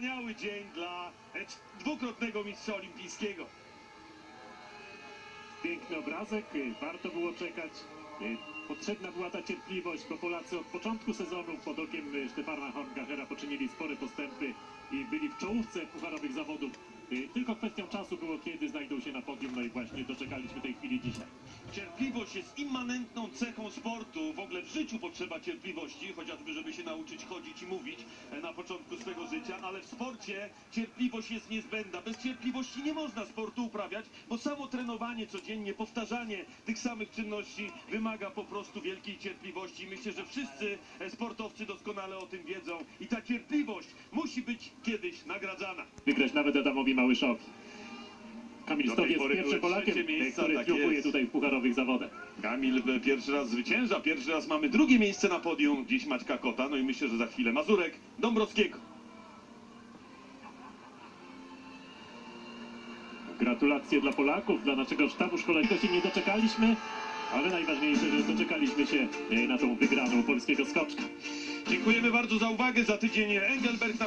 Wspaniały dzień dla e, dwukrotnego mistrza olimpijskiego. Piękny obrazek, y, warto było czekać. Y, Potrzebna była ta cierpliwość, bo Polacy od początku sezonu pod okiem y, Stefana Horngachera poczynili spore postępy i byli w czołówce pucharowych zawodów. Y, Tylko kwestią czasu było, kiedy znajdą się na podium, no i właśnie doczekaliśmy tej chwili dzisiaj. Cierpliwość jest immanentną cechą sportu. W ogóle w życiu potrzeba cierpliwości, chociażby żeby się nauczyć chodzić i mówić e, na początku swego życia, ale w sporcie cierpliwość jest niezbędna. Bez cierpliwości nie można sportu uprawiać, bo samo trenowanie codziennie, powtarzanie tych samych czynności wymaga po prostu wielkiej cierpliwości. Myślę, że wszyscy sportowcy doskonale o tym wiedzą i ta cierpliwość musi być kiedyś nagradzana. Wygrać nawet Adamowi. Kamil Stoch jest pory pierwszym były Polakiem, miejsca, który tak triumfuje jest. tutaj w pucharowych zawodach. Kamil e, pierwszy raz zwycięża, pierwszy raz mamy drugie miejsce na podium, dziś Maćka Kota, no i myślę, że za chwilę Mazurek Dąbrowskiego. Gratulacje dla Polaków, dla naszego sztabu szkolenia. się nie doczekaliśmy, ale najważniejsze, że doczekaliśmy się y, na tą wygraną polskiego skoczka. Dziękujemy bardzo za uwagę, za tydzień Engelberg